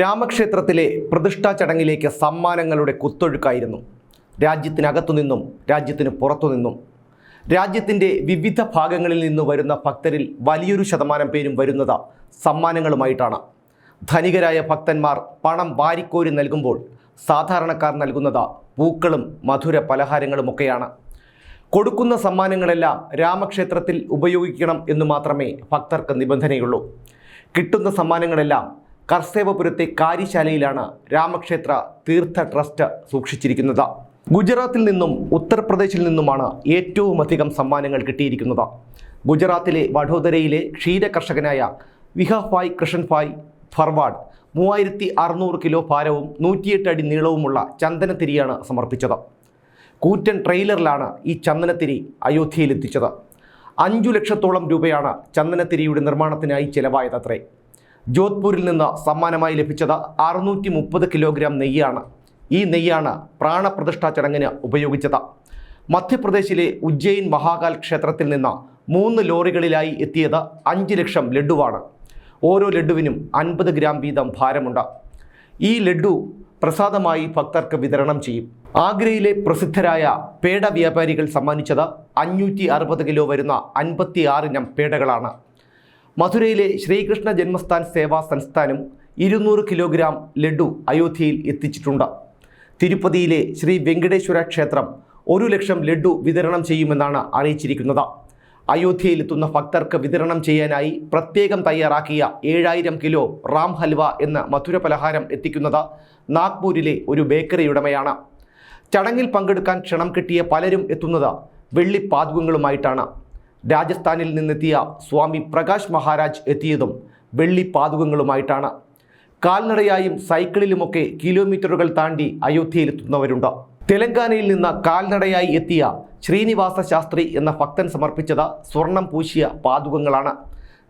രാമക്ഷേത്രത്തിലെ പ്രതിഷ്ഠാ ചടങ്ങിലേക്ക് സമ്മാനങ്ങളുടെ കുത്തൊഴുക്കായിരുന്നു. രാജ്യത്തിനകത്തു നിന്നും രാജ്യത്തിന് പുറത്തു നിന്നും. രാജ്യത്തിന്റെ വിവിധ ഭാഗങ്ങളിൽ നിന്ന് വരുന്ന ഭക്തരിൽ വലിയൊരു ശതമാനം പേരും വരുന്നത് സമ്മാനങ്ങളുമായിട്ടാണ്. ധനികരായ ഭക്തന്മാർ പണം വാരിക്കോരി നൽകുമ്പോൾ സാധാരണക്കാർ നൽകുന്നത് പൂക്കളും മധുര പലഹാരങ്ങളുമൊക്കെയാണ്. കൊടുക്കുന്ന സമ്മാനങ്ങളെല്ലാം രാമക്ഷേത്രത്തിൽ ഉപയോഗിക്കണം എന്ന് മാത്രമേ ഭക്തർക്ക് നിബന്ധനയുള്ളൂ. കിട്ടുന്ന സമ്മാനങ്ങളെല്ലാം കർസേവപുരത്തെ കാര്യശാലയിലാണ് രാമക്ഷേത്ര തീർത്ഥ ട്രസ്റ്റ് സൂക്ഷിച്ചിരിക്കുന്നത്. ഗുജറാത്തിൽ നിന്നും ഉത്തർപ്രദേശിൽ നിന്നുമാണ് ഏറ്റവും അധികം സമ്മാനങ്ങൾ കിട്ടിയിരിക്കുന്നത്. ഗുജറാത്തിലെ വഡോദരയിലെ ക്ഷീര കർഷകനായ വിഹഫായ് കൃഷൻഫായ് ഫർവാഡ് മൂവായിരത്തി അറുന്നൂറ് കിലോ ഭാരവും നൂറ്റിയെട്ട് അടി നീളവുമുള്ള ചന്ദനത്തിരിയാണ് സമർപ്പിച്ചത്. കൂറ്റൻ ട്രെയിലറിലാണ് ഈ ചന്ദനത്തിരി അയോധ്യയിലെത്തിച്ചത്. അഞ്ചു ലക്ഷത്തോളം രൂപയാണ് ചന്ദനത്തിരിയുടെ നിർമ്മാണത്തിനായി ചെലവായതത്രേ. ജോധ്പൂരിൽ നിന്ന് സമ്മാനമായി ലഭിച്ചത് അറുന്നൂറ്റി മുപ്പത് കിലോഗ്രാം നെയ്യാണ്. ഈ നെയ്യാണ് പ്രാണപ്രതിഷ്ഠാ ചടങ്ങിന് ഉപയോഗിച്ചത്. മധ്യപ്രദേശിലെ ഉജ്ജയിൻ മഹാകാൽ ക്ഷേത്രത്തിൽ നിന്ന് മൂന്ന് ലോറികളിലായി എത്തിയത് അഞ്ച് ലക്ഷം ലഡുവാണ്. ഓരോ ലഡുവിനും അൻപത് ഗ്രാം വീതം ഭാരമുണ്ട്. ഈ ലഡു പ്രസാദമായി ഭക്തർക്ക് വിതരണം ചെയ്യും. ആഗ്രയിലെ പ്രസിദ്ധരായ പേട വ്യാപാരികൾ സമ്മാനിച്ചത് അഞ്ഞൂറ്റി അറുപത് കിലോ വരുന്ന അൻപത്തി ആറിനം പേടകളാണ്. മധുരയിലെ ശ്രീകൃഷ്ണ ജന്മസ്ഥാൻ സേവാ സംസ്ഥാനം ഇരുന്നൂറ് കിലോഗ്രാം ലഡു അയോധ്യയിൽ എത്തിച്ചിട്ടുണ്ട്. തിരുപ്പതിയിലെ ശ്രീ വെങ്കടേശ്വര ക്ഷേത്രം ഒരു ലക്ഷം ലഡു വിതരണം ചെയ്യുമെന്നാണ് അറിയിച്ചിരിക്കുന്നത്. അയോധ്യയിലെത്തുന്ന ഭക്തർക്ക് വിതരണം ചെയ്യാനായി പ്രത്യേകം തയ്യാറാക്കിയ ഏഴായിരം കിലോ റാം ഹൽവ എന്ന മധുര പലഹാരം എത്തിക്കുന്നത് നാഗ്പൂരിലെ ഒരു ബേക്കറി ഉടമയാണ് ചടങ്ങിൽ പങ്കെടുക്കാൻ ക്ഷണം കിട്ടിയ പലരും എത്തുന്നത് വെള്ളി പാതുകങ്ങളുമായിട്ടാണ് രാജസ്ഥാനിൽ നിന്നെത്തിയ സ്വാമി പ്രകാശ് മഹാരാജ് എത്തിയതും വെള്ളി പാതുകങ്ങളുമായിട്ടാണ്. കാൽനടയായും സൈക്കിളിലുമൊക്കെ കിലോമീറ്ററുകൾ താണ്ടി അയോധ്യയിലെത്തുന്നവരുണ്ട്. തെലങ്കാനയിൽ നിന്ന് കാൽനടയായി എത്തിയ ശ്രീനിവാസ ശാസ്ത്രി എന്ന ഭക്തൻ സമർപ്പിച്ചത് സ്വർണം പൂശിയ പാതുകങ്ങളാണ്.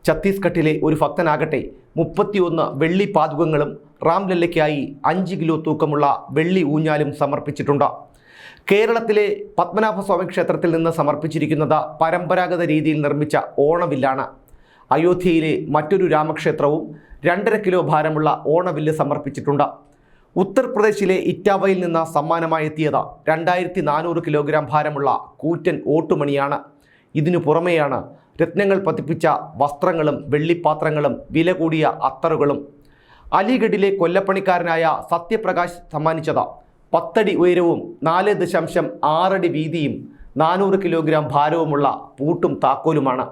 ഛത്തീസ്ഗഡിലെ ഒരു ഭക്തനാകട്ടെ മുപ്പത്തിയൊന്ന് വെള്ളി പാതുകങ്ങളും റാംലല്ലയ്ക്കായി അഞ്ച് കിലോ തൂക്കമുള്ള വെള്ളി ഊഞ്ഞാലും സമർപ്പിച്ചിട്ടുണ്ട്. കേരളത്തിലെ പത്മനാഭസ്വാമി ക്ഷേത്രത്തിൽ നിന്ന് സമർപ്പിച്ചിരിക്കുന്നത് പരമ്പരാഗത രീതിയിൽ നിർമ്മിച്ച ഓണവില്ലാണ്. അയോധ്യയിലെ മറ്റൊരു രാമക്ഷേത്രവും രണ്ടര കിലോ ഭാരമുള്ള ഓണവില്ല് സമർപ്പിച്ചിട്ടുണ്ട്. ഉത്തർപ്രദേശിലെ ഇറ്റാവയിൽ നിന്ന് സമ്മാനമായി എത്തിയത് രണ്ടായിരത്തി നാനൂറ് കിലോഗ്രാം ഭാരമുള്ള കൂറ്റൻ ഓട്ടുമണിയാണ്. ഇതിനു പുറമെയാണ് രത്നങ്ങൾ പതിപ്പിച്ച വസ്ത്രങ്ങളും വെള്ളിപ്പാത്രങ്ങളും വില കൂടിയ അത്തറുകളും അലിഗഡിലെ കൊല്ലപ്പണിക്കാരനായ സത്യപ്രകാശ് സമ്മാനിച്ചത് പത്തടി ഉയരവും നാല് ദശാംശം ആറടി വീതിയും നാനൂറ് കിലോഗ്രാം ഭാരവുമുള്ള പൂട്ടും താക്കോലുമാണ്.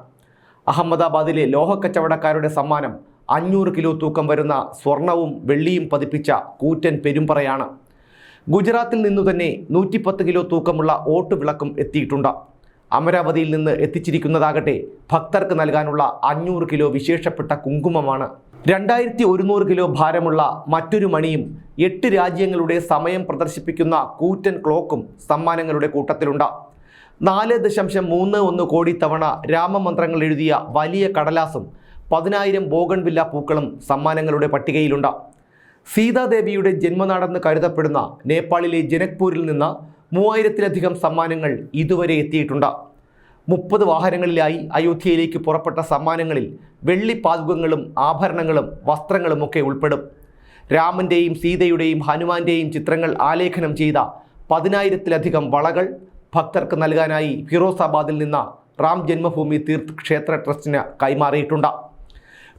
അഹമ്മദാബാദിലെ ലോഹക്കച്ചവടക്കാരുടെ സമ്മാനം അഞ്ഞൂറ് കിലോ തൂക്കം വരുന്ന സ്വർണവും വെള്ളിയും പതിപ്പിച്ച കൂറ്റൻ പെരുമ്പറയാണ്. ഗുജറാത്തിൽ നിന്നു തന്നെ നൂറ്റിപ്പത്ത് കിലോ തൂക്കമുള്ള ഓട്ടുവിളക്കും എത്തിയിട്ടുണ്ട്. അമരാവതിയിൽ നിന്ന് എത്തിച്ചിരിക്കുന്നതാകട്ടെ ഭക്തർക്ക് നൽകാനുള്ള അഞ്ഞൂറ് കിലോ വിശേഷപ്പെട്ട കുങ്കുമമാണ്. രണ്ടായിരത്തി ഒരുന്നൂറ് കിലോ ഭാരമുള്ള മറ്റൊരു മണിയും എട്ട് രാജ്യങ്ങളുടെ സമയം പ്രദർശിപ്പിക്കുന്ന കൂറ്റൻ ക്ലോക്കും സമ്മാനങ്ങളുടെ കൂട്ടത്തിലുണ്ട്. നാല് ദശാംശം മൂന്ന് ഒന്ന് കോടി തവണ രാമമന്ത്രങ്ങൾ എഴുതിയ വലിയ കടലാസും പതിനായിരം ബോഗൺവില്ല പൂക്കളും സമ്മാനങ്ങളുടെ പട്ടികയിലുണ്ട്. സീതാദേവിയുടെ ജന്മനാടെന്ന് കരുതപ്പെടുന്ന നേപ്പാളിലെ ജനക്പൂരിൽ നിന്ന് മൂവായിരത്തിലധികം സമ്മാനങ്ങൾ ഇതുവരെ എത്തിയിട്ടുണ്ട്. മുപ്പത് വാഹനങ്ങളിലായി അയോധ്യയിലേക്ക് പുറപ്പെട്ട സമ്മാനങ്ങളിൽ വെള്ളി പാതുകങ്ങളും ആഭരണങ്ങളും വസ്ത്രങ്ങളും ഒക്കെ ഉൾപ്പെടും. രാമന്റെയും സീതയുടെയും ഹനുമാന്റെയും ചിത്രങ്ങൾ ആലേഖനം ചെയ്ത പതിനായിരത്തിലധികം വളകൾ ഭക്തർക്ക് നൽകാനായി ഫിറോസാബാദിൽ നിന്ന് റാം ജന്മഭൂമി തീർത്ഥ് ക്ഷേത്ര ട്രസ്റ്റിന് കൈമാറിയിട്ടുണ്ട്.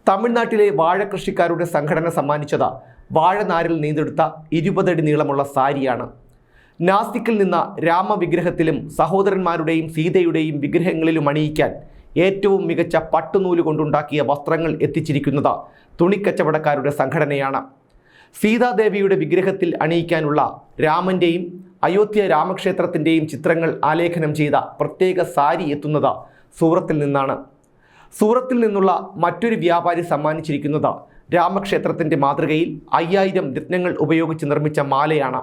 തമിഴ്നാട്ടിലെ വാഴ കൃഷിക്കാരുടെ സംഘടന സമ്മാനിച്ചത് വാഴനാരിൽ നെയ്തെടുത്ത ഇരുപതടി നീളമുള്ള സാരിയാണ്. നാസിക്കിൽ നിന്ന രാമവിഗ്രഹത്തിലും സഹോദരന്മാരുടെയും സീതയുടെയും വിഗ്രഹങ്ങളിലും അണിയിക്കാൻ ഏറ്റവും മികച്ച പട്ടുനൂൽ കൊണ്ടുണ്ടാക്കിയ വസ്ത്രങ്ങൾ എത്തിച്ചിരിക്കുന്നത് തുണിക്കച്ചവടക്കാരുടെ സംഘടനയാണ്. സീതാദേവിയുടെ വിഗ്രഹത്തിൽ അണിയിക്കാനുള്ള രാമന്റെയും അയോധ്യ രാമക്ഷേത്രത്തിന്റെയും ചിത്രങ്ങൾ ആലേഖനം ചെയ്ത പ്രത്യേക സാരി എത്തുന്നത് സൂറത്തിൽ നിന്നാണ്. സൂറത്തിൽ നിന്നുള്ള മറ്റൊരു വ്യാപാരി സമ്മാനിച്ചിരിക്കുന്നത് രാമക്ഷേത്രത്തിന്റെ മാതൃകയിൽ അയ്യായിരം രത്നങ്ങൾ ഉപയോഗിച്ച് നിർമ്മിച്ച മാലയാണ്.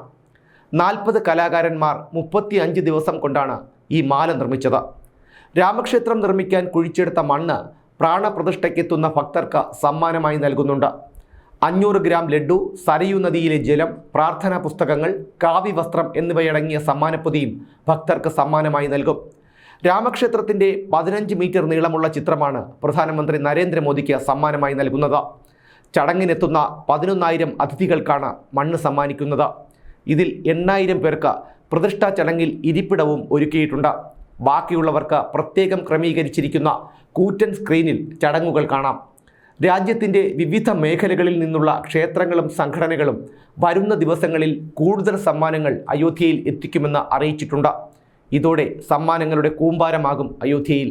നാൽപ്പത് കലാകാരന്മാർ മുപ്പത്തി അഞ്ച് ദിവസം കൊണ്ടാണ് ഈ മാല നിർമ്മിച്ചത്. രാമക്ഷേത്രം നിർമ്മിക്കാൻ കുഴിച്ചെടുത്ത മണ്ണ് പ്രാണപ്രതിഷ്ഠയ്ക്കെത്തുന്ന ഭക്തർക്ക് സമ്മാനമായി നൽകുന്നുണ്ട്. അഞ്ഞൂറ് ഗ്രാം ലഡു സരയു നദിയിലെ ജലം പ്രാർത്ഥനാ പുസ്തകങ്ങൾ കാവ്യവസ്ത്രം എന്നിവയടങ്ങിയ സമ്മാനപ്പൊതിയും ഭക്തർക്ക് സമ്മാനമായി നൽകും. രാമക്ഷേത്രത്തിന്റെ പതിനഞ്ച് മീറ്റർ നീളമുള്ള ചിത്രമാണ് പ്രധാനമന്ത്രി നരേന്ദ്രമോദിക്ക് സമ്മാനമായി നൽകുന്നത്. ചടങ്ങിനെത്തുന്ന പതിനൊന്നായിരം അതിഥികൾക്കാണ് മണ്ണ് സമ്മാനിക്കുന്നത്. ഇതിൽ എണ്ണായിരം പേർക്ക് പ്രതിഷ്ഠാ ചടങ്ങിൽ ഇരിപ്പിടവും ഒരുക്കിയിട്ടുണ്ട്. ബാക്കിയുള്ളവർക്ക് പ്രത്യേകം ക്രമീകരിച്ചിരിക്കുന്ന കൂറ്റൻ സ്ക്രീനിൽ ചടങ്ങുകൾ കാണാം. രാജ്യത്തിന്റെ വിവിധ മേഖലകളിൽ നിന്നുള്ള ക്ഷേത്രങ്ങളും സംഘടനകളും വരുന്ന ദിവസങ്ങളിൽ കൂടുതൽ സമ്മാനങ്ങൾ അയോധ്യയിൽ എത്തിക്കുമെന്ന് അറിയിച്ചിട്ടുണ്ട്. ഇതോടെ സമ്മാനങ്ങളുടെ കൂമ്പാരമാകും അയോധ്യയിൽ.